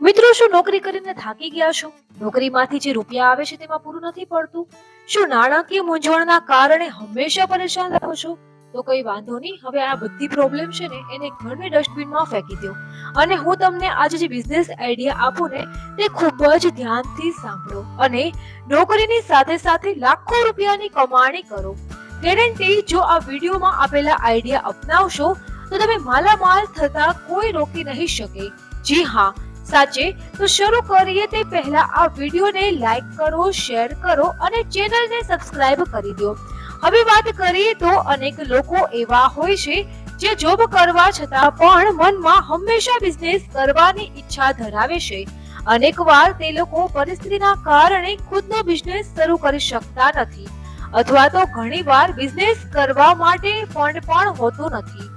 મિત્રો, શું નોકરી કરીને થાકી ગયા છો? નોકરીમાંથી જે રૂપિયા આવે છે તેમાં પૂરું નથી પડતું? શું નાણાકીય મૂંઝવણના કારણે હંમેશા પરેશાન રહો છો? તો કોઈ વાંધો નહીં, હવે આ બધી પ્રોબ્લેમ છે ને, એને ઘરની ડસ્ટબિનમાં ફેંકી દો. અને હું તમને આજે જે બિઝનેસ આઈડિયા આપું ને, તે ખૂબ જ ધ્યાનથી સાંભળો અને નોકરીની સાથે સાથે લાખો રૂપિયાની કમાણી કરો. ગેરંટી જો આ વિડીયોમાં આપેલા આઈડિયા અપનાવશો, તો તમે માલામાલ થતા કોઈ રોકી નહીં શકે. જી હા સાચે? તો શરૂ કરીએ તે પહેલા આ વિડીયોને લાઈક કરો શેર કરો અને ચેનલને સબસ્ક્રાઇબ કરી દો. હવે વાત કરીએ તો અનેક લોકો એવા હોય છે જે જોબ કરવા છતાં પણ મનમાં હંમેશા બિઝનેસ કરવાની ઈચ્છા ધરાવે છે. અનેક વાર તે લોકો પરિસ્થિતિના કારણે ખુદનો બિઝનેસ શરૂ કરી શકતા નથી અથવા તો ઘણીવાર બિઝનેસ કરવા માટે ફંડ પણ હોતું નથી.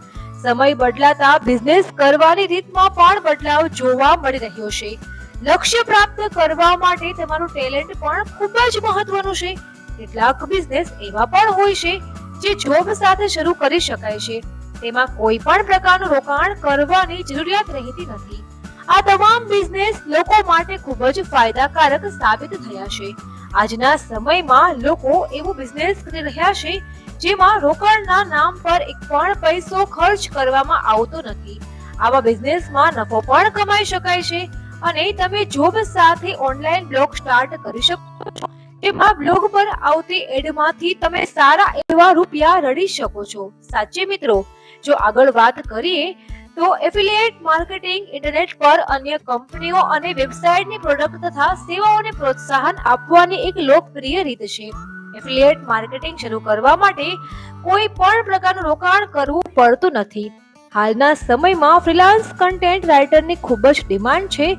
સમય બદલાતા બિઝનેસ કરવાની રીતમાં પણ બદલાવ જોવા મળી રહ્યો છે. લક્ષ્ય પ્રાપ્ત કરવા માટે તમારું ટેલેન્ટ પણ ખૂબ જ મહત્વનું છે. કેટલાક બિઝનેસ એવા પણ હોય છે જે જોબ સાથે શરૂ કરી શકાય છે. તેમાં કોઈ પણ પ્રકારનું રોકાણ કરવાની જરૂરિયાત રહેતી નથી. આ તમામ બિઝનેસ લોકો માટે ખૂબ જ ફાયદાકારક સાબિત થયા છે. આજના સમયમાં લોકો એવું બિઝનેસ કરી રહ્યા છે જેમાં રોકાણના નામ પર એક પણ પૈસો ખર્ચ કરવામાં આવતો નથી. આવા બિઝનેસમાં નફો પણ કમાઈ શકાય છે અને તમે જોબ સાથે ઓનલાઈન બ્લોગ સ્ટાર્ટ કરી શકો છો. જેમાં બ્લોગ પર આવતી એડમાંથી તમે સારા એવા રૂપિયા રડી શકો છો. સાચે મિત્રો, જો આગળ વાત કરીએ, તો એફિલિયેટ માર્કેટિંગ ઇન્ટરનેટ પર અન્ય કંપનીઓ અને વેબસાઇટની પ્રોડક્ટ તથા સેવાઓને પ્રોત્સાહન આપવાની એક લોકપ્રિય રીત છે. એફિલિએટ માર્કેટિંગ શરૂ કરવા માટે કોઈ પણ પ્રકારનું રોકાણ કરવું પડતું નથી. હાલના સમયમાં ફ્રીલાન્સ કન્ટેન્ટ રાઇટરની ખૂબ જ ડિમાન્ડ છે.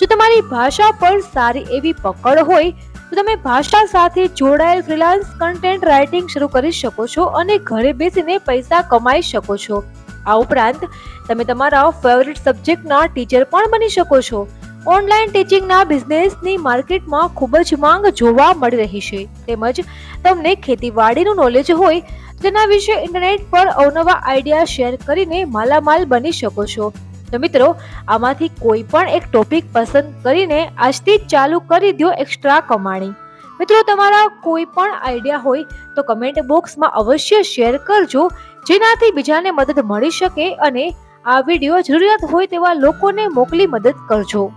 જો તમારી ભાષા પર સારી એવી પકડ હોય, તો તમે ભાષા સાથે જોડાયેલ ફ્રીલાન્સ કન્ટેન્ટ રાઇટિંગ શરૂ કરી શકો છો અને ઘરે બેસીને પૈસા કમાઈ શકો છો. આ ઉપરાંત, તમે તમારા ફેવરિટ સબ્જેક્ટના ટીચર પણ બની શકો છો. ઓનલાઈન ટીચિંગના બિઝનેસની માર્કેટમાં ખૂબ જ માંગ જોવા મળી રહી છે. તેમજ તમને ખેતીવાડીનું નોલેજ હોય તેના વિશે ઇન્ટરનેટ પર અવનવા આઈડિયા શેર કરીને માલામાલ બની શકો છો. તો મિત્રો, આમાંથી કોઈ પણ એક ટોપિક પસંદ કરીને આજથી જ ચાલુ કરી દો એક્સ્ટ્રા કમાણી. મિત્રો, તમારા કોઈ પણ આઈડિયા હોય તો કમેન્ટ બોક્સમાં અવશ્ય શેર કરજો, જેનાથી બીજાને મદદ મળી શકે અને આ વીડિયો જરૂરિયાત હોય તેવા લોકોને મોકલી મદદ કરજો.